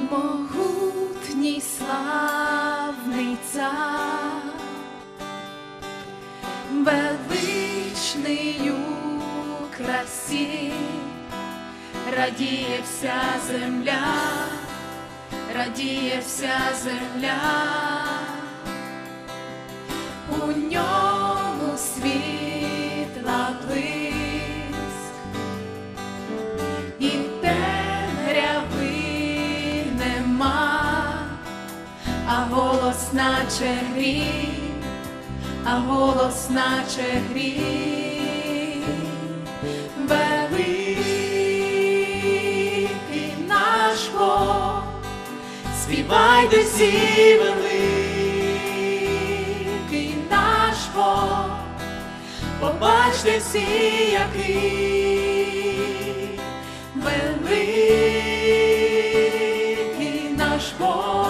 Могутній славний цар, величний у красі, радіє вся земля, радіє вся земля, у ньому світла а голос наче грім, а голос наче грім, великий наш Бог, співайте всі великий наш Бог, побачте всі, який великий наш Бог.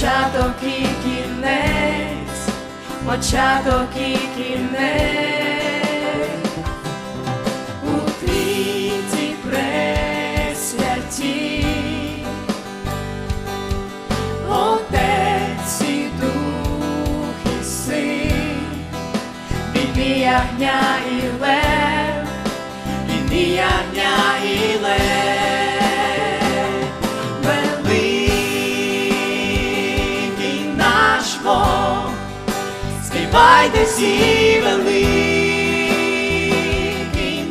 Початок і кінець, початок і кінець, у трійці пресвяті, Отець і Дух і Син, він і ягня і лев, він і ягня і лев, співайте всі великий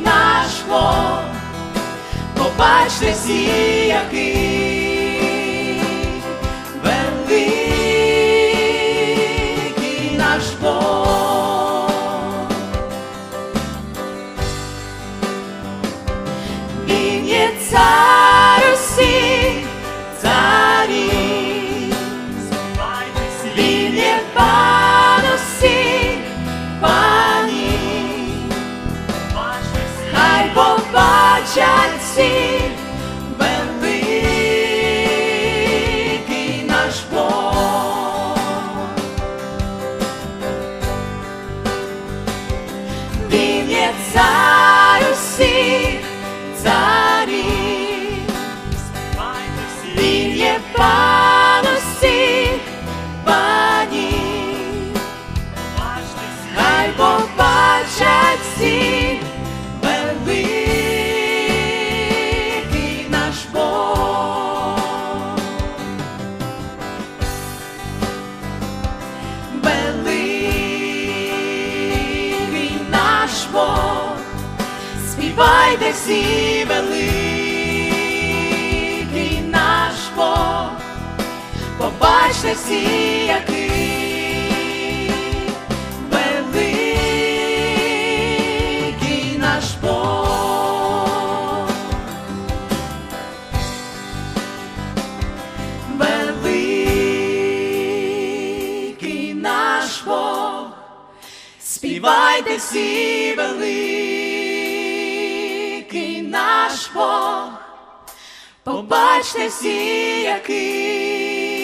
наш Бог, побачте всі, який that's all. Співайте всі великий наш Бог, побачте всі, який великий наш Бог. Великий наш Бог, співайте всі великий наш Бог, побачте всі, який